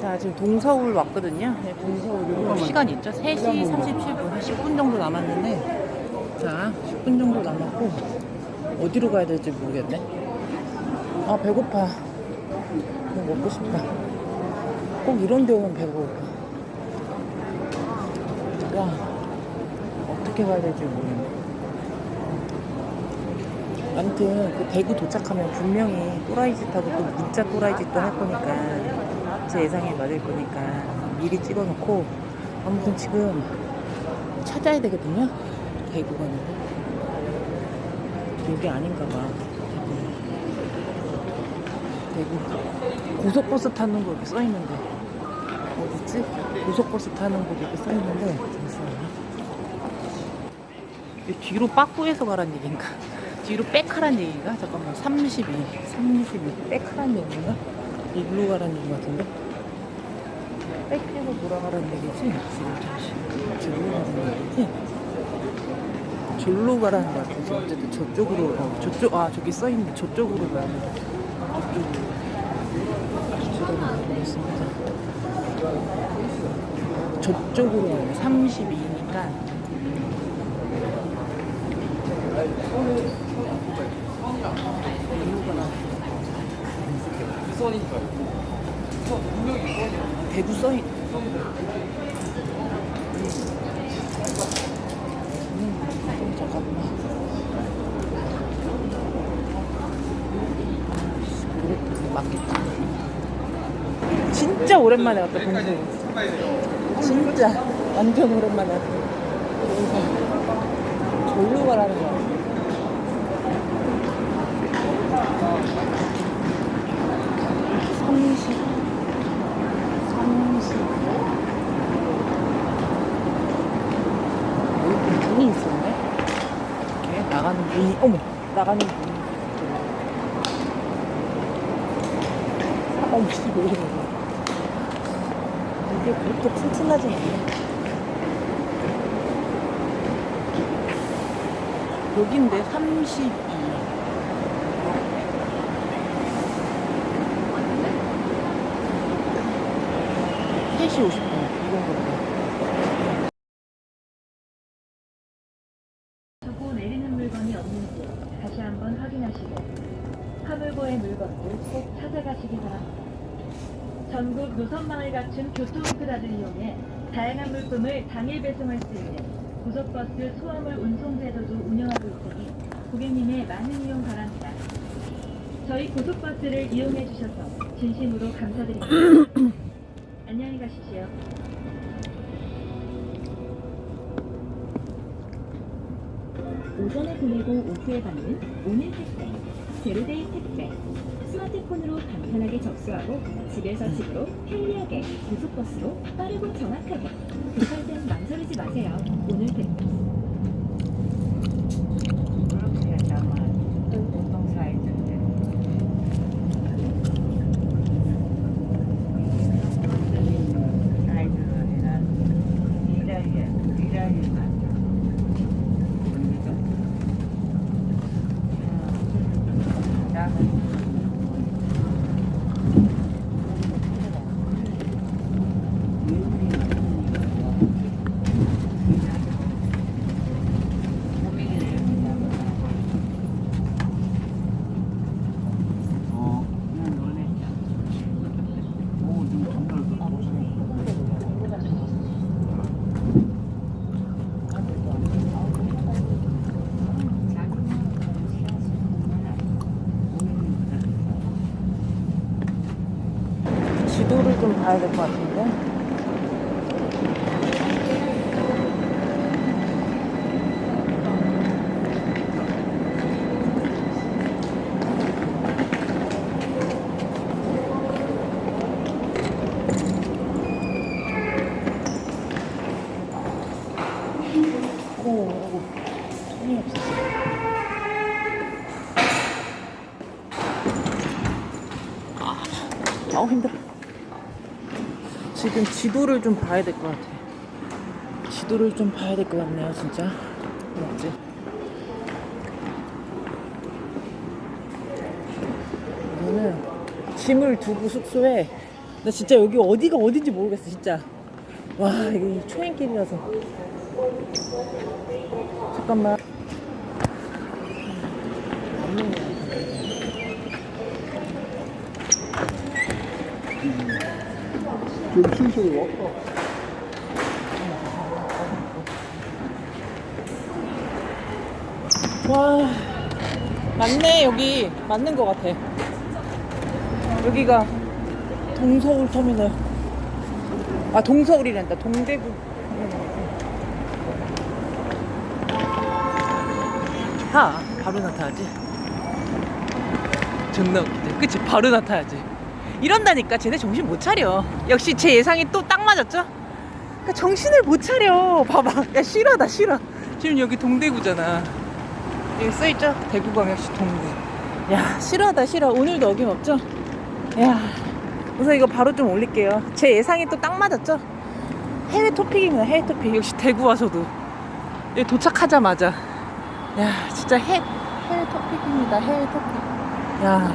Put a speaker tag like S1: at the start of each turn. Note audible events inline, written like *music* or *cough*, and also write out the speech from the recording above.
S1: 자, 지금 동서울 왔거든요. 네, 동서울 시간이 있죠. 3시 37분, 한 10분 정도 남았는데, 자, 10분 정도 남았고, 어디로 가야 될지 모르겠네. 아, 배고파. 뭐 먹고 싶다. 꼭 이런 데 오면 배가 고파. 야, 어떻게 가야 될지 모르겠네. 아무튼 그 대구 도착하면 분명히 또라이 짓하고 또 문자 또라이 짓도 할 거니까 제 예상에 맞을 거니까 미리 찍어놓고 아무튼 지금 찾아야 되거든요. 대구 가는 거 여기 아닌가 봐. 대구. 고속버스 타는 거 여기 써있는데. 어딨지? 고속버스 타는 곳 여기 써있는데. 잠시만요. 이 뒤로 빠꾸해서 가란 얘기인가? 뒤로 백하란 얘기인가? 잠깐만. 32 32 백하란 얘기인가? 일로 가란 얘기 같은데? 백해서 돌아가란 얘기지? 지금 잠시 절로 가란 얘기지? 절로 가라는 것 같아. 지금 어쨌든 저쪽으로 어, 저쪽 아 저기 써있네. 저쪽으로 돼 저쪽으로 들어가 보겠습니다. 저쪽으로 가요. 32니까 대구 써있 음, 잠깐만. 그래, 맞겠다 진짜 오랜만에 왔다 동생 진짜 완전 오랜만에 왔다. 동생 절로 가라는 거야 삼십 삼십 여기 문이 있었네. 이렇게 나가는 문이 어머 나가는 문이 어머 씨왜 이래 이게 그렇게 튼튼하지 않네. 여긴데 32 3시 50분. 이건 거다
S2: 찾아가시기 바랍니다. 전국 노선망을 갖춘 교통크다를 이용해 다양한 물품을 당일 배송할 수 있는 고속버스 소화물 운송 제도도 운영하고 있으니 고객님의 많은 이용 바랍니다. 저희 고속버스를 이용해 주셔서 진심으로 감사드립니다. *coughs* 안녕히 가십시오. 오전에 보내고 오후에 받는 오늘 택배, 제로데이 택배. 스마트폰으로 간편하게 접수하고 집에서 집으로 편리하게 고속버스로 빠르고 정확하게 급할 땐 망설이지 마세요. 오늘 택배.
S3: 그렇게 하면 공동사회인데 아이들이나 일하기 일하기만 나는 어, 그냥 놀랬죠. 오, 지금 정말 그
S1: 지도를 좀 봐야 될 것 같은데. 아우 힘들어. 지금 지도를 좀 봐야 될 것 같아. 지도를 좀 봐야 될 것 같네요, 진짜. 맞지? 이거는 짐을 두고 숙소에 나 진짜 여기 어디가 어딘지 모르겠어 진짜 와 이게 초행길이라서 잠깐만
S4: 좀 순수히 왔다.
S1: 와 맞네 여기. 맞는 것 같아. 여기가 동서울 터미널. 아 동서울이란다. 동대구. 하 바로 나타나지? 존나 웃기지 그치 바로 나타나지 이런다니까 쟤네 정신 못 차려 역시 제 예상이 또 딱 맞았죠 그러니까 정신을 못 차려 봐봐 야 싫어다 싫어 지금 여기 동대구잖아 여기 써있죠? 대구광역시 동구. 야, 싫어하다, 싫어. 오늘도 어김없죠? 야, 우선 이거 바로 좀 올릴게요. 제 예상이 또 딱 맞았죠? 해외 토픽입니다, 해외 토픽. 역시 대구 와서도. 여기 도착하자마자. 야, 진짜 해, 해외 토픽입니다, 해외 토픽. 야,